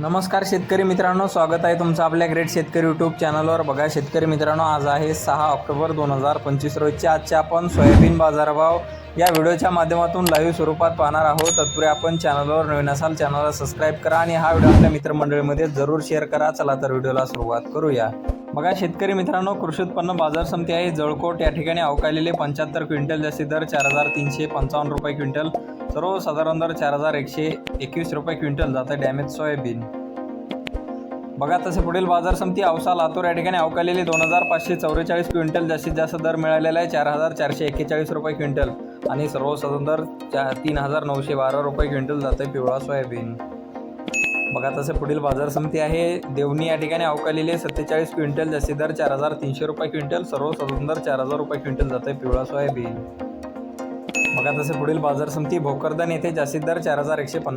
नमस्कार शेतकरी मित्रांनो स्वागत आहे तुमचं आपल्या ग्रेट शेतकरी यूट्यूब चॅनलवर बघा शेतकरी मित्रांनो आज आहे सहा ऑक्टोबर दोन हजार पंचवीस रोजच्या आजचे आपण सोयाबीन बाजारभाव या व्हिडिओच्या माध्यमातून लाईव्ह स्वरूपात पाहणार आहोत. तत्पूर्वी आपण चॅनलवर नवीन असाल चॅनलला सबस्क्राईब करा आणि हा व्हिडिओ आपल्या मित्रमंडळीमध्ये जरूर शेअर करा. चला तर व्हिडिओला सुरुवात करूया. बघा शेतकरी मित्रांनो कृषी उत्पन्न बाजार समिती आहे. जळकोट या ठिकाणी अवकालेले पंच्याहत्तर क्विंटल जास्ती दर चार हजार तीनशे पंचावन्न रुपये क्विंटल. सर्वसाधारण दर चार हजार एकशे एकवीस रुपये क्विंटल जातं डॅमेज सोयाबीन. बघा तसे पुढील बाजार समिती औसा लातूर या ठिकाणी अवकालेली दोन हजार पाचशे चौवेचाळीस क्विंटल जास्तीत जास्त दर मिळालेला आहे चार हजार चारशे एक्केचाळीस रुपये क्विंटल. आणि सर्वसाधारण दर चा तीन हजार नऊशे बारा रुपये क्विंटल जातं पिवळा सोयाबीन. बघा तसे पुढील बाजार समिती आहे देवणी या ठिकाणी अवकालेले सत्तेचाळीस क्विंटल जास्तीत दर चार हजार तीनशे रुपये क्विंटल सर्वसाधारण दर चार हजार रुपये क्विंटल जातं पिवळा सोयाबीन. मग आता पुढील बाजार समिती भोकरदन येथे जास्तीत दर चार हजार एकशे पन्नास